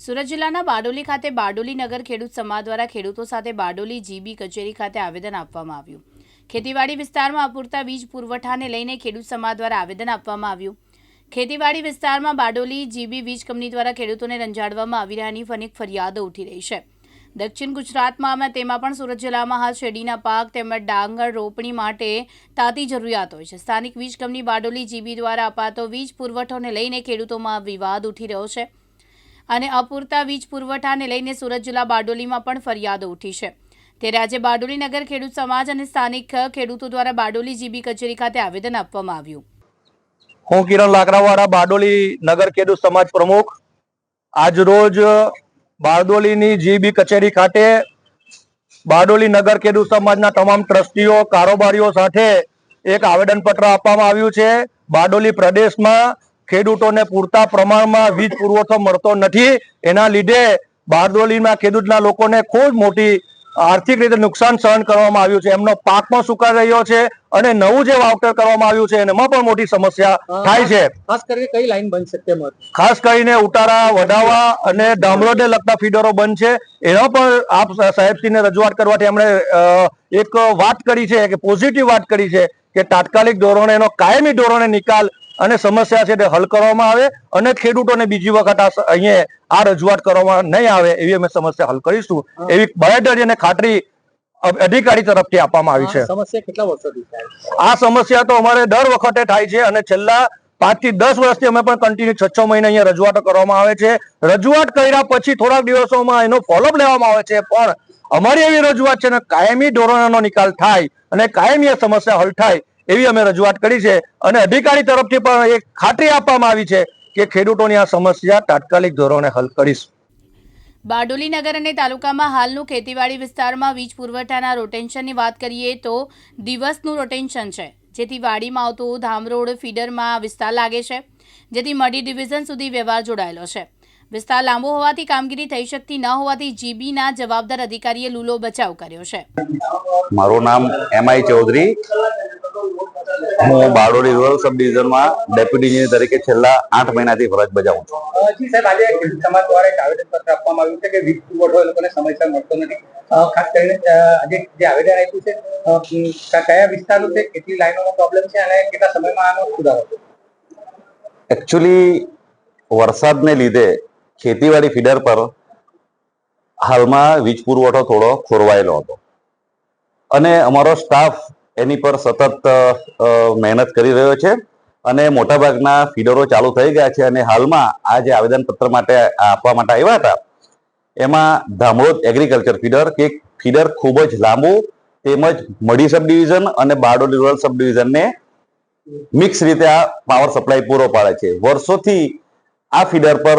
સુરત જિલ્લાના બારડોલી ખાતે બારડોલી નગર ખેડૂત સમાજ દ્વારા ખેડૂતો સાથે બારડોલી જીબી કચેરી ખાતે આવેદન આપવામાં આવ્યું. ખેતીવાડી વિસ્તારમાં અપૂરતા વીજ પુરવઠાને લઈને ખેડૂત સમાજ દ્વારા આવેદન આપવામાં આવ્યું. ખેતીવાડી વિસ્તારમાં બારડોલી જીબી વીજ કંપની દ્વારા ખેડૂતોને રંજાડવામાં આવી રહ્યાની અનેક ફરિયાદો ઉઠી રહી છે. દક્ષિણ ગુજરાતમાં અને તેમાં પણ સુરત જિલ્લામાં હાલ શેરડીના પાક તેમજ ડાંગર રોપણી માટે તાતી જરૂરિયાત હોય છે. સ્થાનિક વીજ કંપની બારડોલી જીબી દ્વારા અપાતો વીજ પુરવઠોને લઈને ખેડૂતોમાં વિવાદ ઉઠી રહ્યો છે. અને અપૂરતા વીજ પુરવઠાને લઈને સુરત જિલ્લા બારડોલીમાં પણ ફરિયાદો ઉઠી છે. ત્યારે આજે બારડોલી નગર ખેડૂત સમાજ અને સ્થાનિક ખેડૂતો દ્વારા બારડોલી જીબી કચેરી ખાતે આવેદન આપવામાં આવ્યું. હું કિરણ લાકડાવાળા બારડોલી નગર ખેડૂત સમાજ પ્રમુખ. આજ રોજ બારડોલીની જીબી કચેરી ખાતે બારડોલી નગર ખેડૂત સમાજના તમામ ટ્રસ્ટીઓ, કારોબારીઓ સાથે એક આવેદનપત્ર આપવામાં આવ્યું છે. બારડોલી પ્રદેશમાં ખેડૂતોને પૂરતા પ્રમાણમાં વીજ પુરવઠો મળતો નથી. એના લીધે બારડોલીના ખેડૂતના લોકોને ખૂબ મોટી આર્થિક રીતે નુકસાન સહન કરવામાં આવ્યું છે. એમનો પાક પણ સુકાઈ રહ્યો છે અને નવું જે વાવતર કરવામાં આવ્યું છે એમાં પણ મોટી સમસ્યા થાય છે. ખાસ કરીને કઈ લાઈન બનશે ખાસ કરીને ઉતારા વડાવા અને ડામરોડને લગતા ફીડરો બંધ છે. એનો પણ આપ સાહેબશ્રીને રજૂઆત કરવાથી એમણે એક વાત કરી છે કે પોઝિટિવ વાત કરી છે કે તાત્કાલિક ધોરણે એનો કાયમી ધોરણે નિકાલ અને સમસ્યા છે તે હલ કરવામાં આવે અને ખેડૂતોને બીજી વખત આ અહીંયા આ રજૂઆત કરવામાં નહીં આવે એવી અમે સમસ્યા હલ કરીશું. એવી બાહેધરી અને ખાતરી અધિકારી તરફથી આપવામાં આવી છે. સમસ્યા કેટલા વર્ષોથી આ સમસ્યા તો અમારે દર વખતે થાય છે અને છેલ્લા પાંચથી દસ વર્ષથી અમે પણ કન્ટિન્યુ છ છ મહિને અહીંયા રજૂઆતો કરવામાં આવે છે. રજૂઆત કર્યા પછી થોડાક દિવસોમાં એનો ફોલોઅપ લેવામાં આવે છે પણ અમારી એવી રજૂઆત છે ને કાયમી ધોરણનો નિકાલ થાય અને કાયમી સમસ્યા હલ થાય. એવી અમે રજૂઆત કરી છે અને અધિકારી તરફથી પણ એક ખાતરી આપવામાં આવી છે કે ખેડૂતોની આ સમસ્યા તાત્કાલિક ધોરણે હલ કરીશું. બારડોલી નગર અને તાલુકામાં હાલનું ખેતીવાડી વિસ્તારમાં વીજ પુરવઠાના રોટેન્શનની વાત કરીએ તો દિવસનું રોટેન્શન છે. જેથી વાડીમાં આવતું ધામરોડ ફીડરમાં વિસ્તાર લાગે છે. જેથી મડી ડિવિઝન સુધી વ્યવહાર જોડાયેલો છે. વિસ્તાર લાંબો હોવાથી કામગીરી થઈ શકતી ન હોવાથી જીબીના જવાબદાર અધિકારીએ લૂલો બચાવ કર્યો છે. મારું નામ એમ આઈ ચૌધરી. હું બારડોલી રૂરલ સબ ડિવિઝનમાં ડેપ્યુટી એન્જિનિયર તરીકે છેલ્લા આઠ મહિનાથી ફરજ બજાવું છું. સાહેબ આજે સમાજ દ્વારા એક આવેદન પત્ર આપવામાં આવ્યું છે કે વીજ પુરવઠો એ લોકોને સમયસર મળતો નથી. ખાસ કરીને આજે જે આવેદન આપ્યું છે કયા વિસ્તારો છે કેટલી લાઈનોનો પ્રોબ્લેમ છે અને કેટલા સમયમાં આનો સુધારો એકચ્યુઅલી વરસાદને લીધે ખેતીવાડી ફીડર પર હાલમાં વીજ પુરવઠો થોડો ખોરવાયેલો હતો. અને અમારો સ્ટાફ એની પર સતત મહેનત કરી રહ્યો છે અને મોટાભાગના ફીડરો ચાલુ થઈ ગયા છે અને હાલમાં આ જે આવેદનપત્ર માટે આપવા માટે આવ્યા હતા, એમાં ધામોદ એગ્રીકલ્ચર ફીડર કે ફીડર ખૂબ જ લાંબુ, તેમજ મઢી સબ ડિવિઝન અને બારડોલી રૂરલ સબ ડિવિઝનને મિક્સ રીતે આ પાવર સપ્લાય પૂરો પાડે છે. વર્ષોથી આ ફીડર પર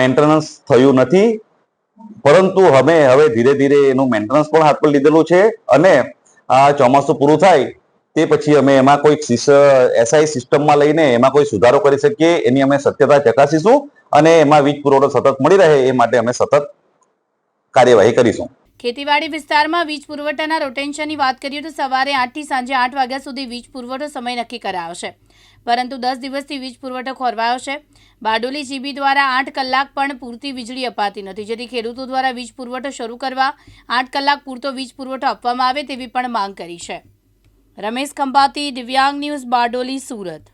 મેન્ટેનન્સ થયું નથી, પરંતુ અમે હવે ધીરે ધીરે એનું મેન્ટેનન્સ પણ હાથ પર લીધેલું છે અને આ ચોમાસું પૂરું થાય, તે પછી અમે એમાં કોઈ એસઆઈ સિસ્ટમમાં લઈને એમાં કોઈ સુધારો કરી શકીએ, એની અમે સત્યતા ચકાસીશું અને એમાં વીજ પુરવઠો સતત મળી રહે એ માટે અમે સતત કાર્યવાહી કરીશું. ખેતીવાડી વિસ્તારમાં વીજ પુરવઠાના રોટેન્શનની વાત કરીએ તો સવારે આઠથી સાંજે આઠ વાગ્યા સુધી વીજ પુરવઠો સમય નક્કી કરાયો છે પરંતુ દસ દિવસથી વીજ પુરવઠો ખોરવાયો છે. બારડોલી જીબી દ્વારા આઠ કલાક પણ પૂરતી વીજળી અપાતી નથી. જેથી ખેડૂતો દ્વારા વીજ પુરવઠો શરૂ કરવા આઠ કલાક પૂરતો વીજ પુરવઠો આપવામાં આવે તેવી પણ માંગ કરી છે. રમેશ ખંભાતી, દિવ્યાંગ ન્યૂઝ, બારડોલી, સુરત.